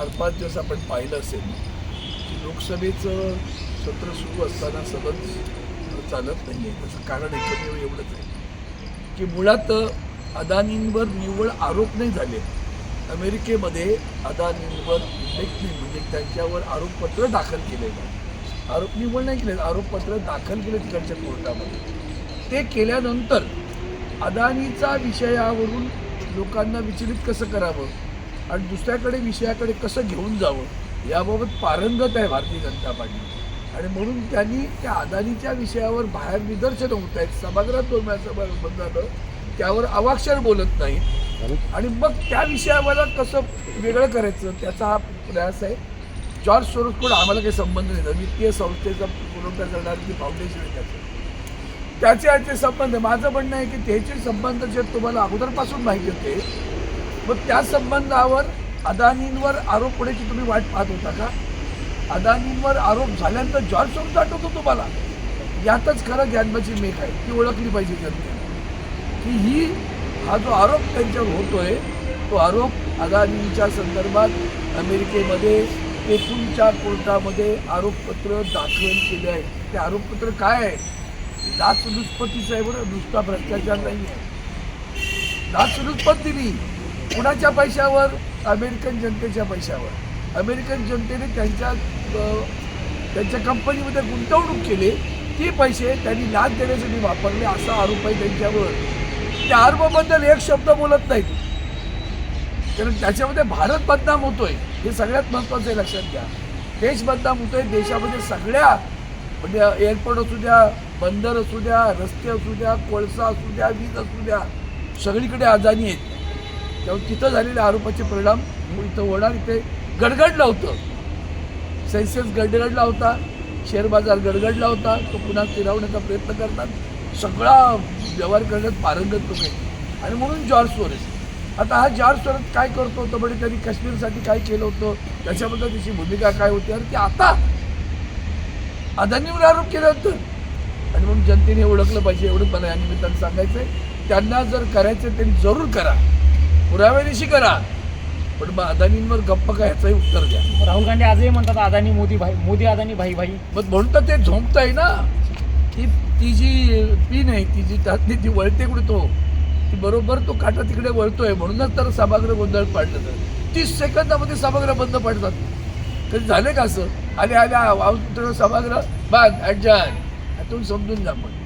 चार पाच दिवस आपण पाहिलं असेल की लोकसभेचं सत्र सुरू असताना सतत चालत नाही आहे त्याचं कारण एकमेव एवढंच आहे की मुळात अदानींवर निव्वळ आरोप नाही झाले. अमेरिकेमध्ये अदानींवर इंडेक्टमेंट म्हणजे त्यांच्यावर आरोपपत्र दाखल केलेलं आहे. आरोप निव्वळ नाही केले आरोपपत्र दाखल केले तिकडच्या कोर्टामध्ये. ते केल्यानंतर अदानीचा विषयावरून लोकांना विचलित कसं करावं? आणि दुसऱ्याकडे विषयाकडे कसं घेऊन जावं याबाबत पारंगत आहे भारतीय जनता पार्टी आणि म्हणून त्यांनी त्या अदानीच्या विषयावर बाहेर निदर्शनं होत आहेत. सभागृहात दोन वेळा झालं त्यावर अवाक्षर बोलत नाहीत. आणि मग त्या विषयावर कसं वेगळं करायचं त्याचा हा प्रयास आहे. जॉर्ज सोरोसकडे आम्हाला काही संबंध नाही. वित्तीय संस्थेचा पुरवठा करणारी की फाउंडेशन आहे त्याचं. त्याचे याचे संबंध माझं म्हणणं आहे की त्याचे संबंध जे तुम्हाला अगोदरपासून माहिती होते मग त्या संबंधावर अदानींवर आरोप होण्याची तुम्ही वाट पाहत होता का? अदानींवर आरोप झाल्यानंतर जॉर्ज सोरोस आठवतो तुम्हाला? यातच खरं ज्ञानबाची मेक आहे. ती ओळखली पाहिजे जनतेने की ही हा जो आरोप त्यांच्यावर होतोय तो आरोप अदानींच्या संदर्भात अमेरिकेमध्ये एकूणच्या कोर्टामध्ये आरोपपत्र दाखल केले आहे. ते आरोपपत्र काय आहे? लाचलुचपतीचं आहे बरं नुसता भ्रष्टाचार नाही आहे लाचलुचपत दिली कुणाच्या पैशावर? अमेरिकन जनतेच्या पैशावर. अमेरिकन जनतेने त्यांच्या त्यांच्या कंपनीमध्ये गुंतवणूक केली. ती पैसे त्यांनी लाच देण्यासाठी वापरले असा आरोप आहे त्यांच्यावर. त्या आरोपाबद्दल एक शब्द बोलत नाहीत. कारण त्याच्यामध्ये भारत बदनाम होतोय. हे सगळ्यात महत्त्वाचं आहे लक्षात घ्या. देश बदनाम होतोय. देशामध्ये सगळ्या म्हणजे एअरपोर्ट असू द्या बंदर असू द्या रस्ते असू द्या कोळसा असू द्या वीज असू द्या सगळीकडे आजानी आहेत. त्यामुळे तिथं झालेल्या आरोपाचे परिणाम इथं होणार. इथे गडगडलं होतं. सेन्सेस गडगडला होता. शेअर बाजार गडगडला होता. तो पुन्हा फिरवण्याचा प्रयत्न करतात. सगळा व्यवहार करण्यात पारंगत तो काही आणि म्हणून जॉर्ज सोरेस. आता हा जॉर्ज सोरेस काय करतो? होतं म्हणजे त्यांनी काश्मीरसाठी काय केलं होतं? त्याच्याबद्दल त्याची भूमिका काय होती? आणि ती आता अदानीवर आरोप केल्यानंतर. आणि म्हणून जनतेने ओळखलं पाहिजे. एवढं मला या निमित्तानं सांगायचं आहे त्यांना जर करायचं त्यांनी जरूर करा. पुराव्यानिशी करा. पण मग अदानींवर गप्प काय ह्याचंही उत्तर द्या. राहुल गांधी आजही म्हणतात अदानी मोदी भाई मोदी अदानी भाई भाई. मग म्हणून तर ते आहे ना. ती ती जी पीन आहे ती जी त्यातली ती वळते कुठे तो? ती बरोबर तो काटा तिकडे वळतोय. म्हणूनच तर सभागृह गोंधळ पाडलं तर तीस सेकंदामध्ये सभागृह बंद पडतात. कधी झाले का असं? आले आले आवाज सभागृह? बाद ॲडजन तुम्ही समजून जा मग.